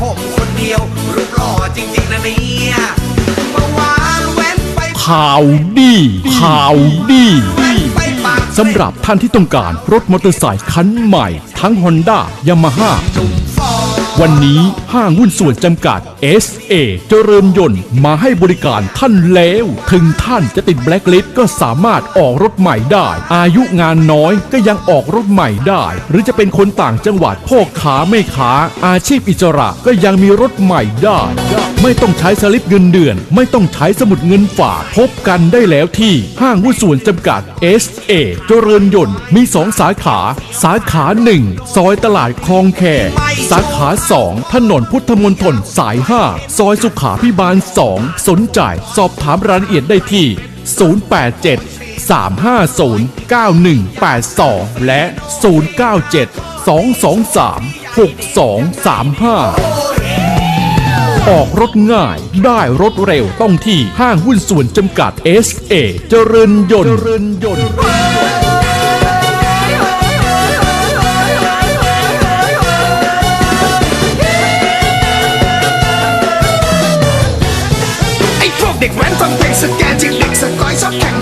ผมคนเดียว รูปหล่อจริง ๆ นะเนี่ยเมื่อวานแว้นไปข่าวดีข่าวดีไสำหรับท่านที่ต้องการรถมอเตอร์ไซค์คันใหม่ ทั้ง Honda Yamaha ม วันนี้ห้างหุ้นส่วนจำกัด SA เจริญยนต์มาให้บริการท่านแล้ว ถึงท่านจะติดแบล็คลิสก็สามารถออกรถใหม่ได้ อายุงานน้อยก็ยังออกรถใหม่ได้ หรือจะเป็นคนต่างจังหวัดพ่อค้าไม่ค้าอาชีพอิสระก็ยังมีรถใหม่ได้ ไม่ต้องใช้สลิปเงินเดือน ไม่ต้องใช้สมุดเงินฝาก พบกันได้แล้วที่ห้างหุ้นส่วนจำกัด SA เจริญยนต์มีสองสาขา สาขาหนึ่งซอยตลาดคลองแค สาขา 2 ถนนพุทธมณฑลสาย 5 ซอยสุขาพิบาล 2 สนใจสอบถามรายละเอียดได้ที่ 087 350 9182 และ 097 223 6235 ออกรถง่าย ได้รถเร็วต้องที่ห้างหุ้นส่วนจำกัด SA เจริญยนต์เจริญยนต์ไอ้พวกเด็กแว้นฟังเพลงสแกนจิเล็กสกอยชอบแข่ง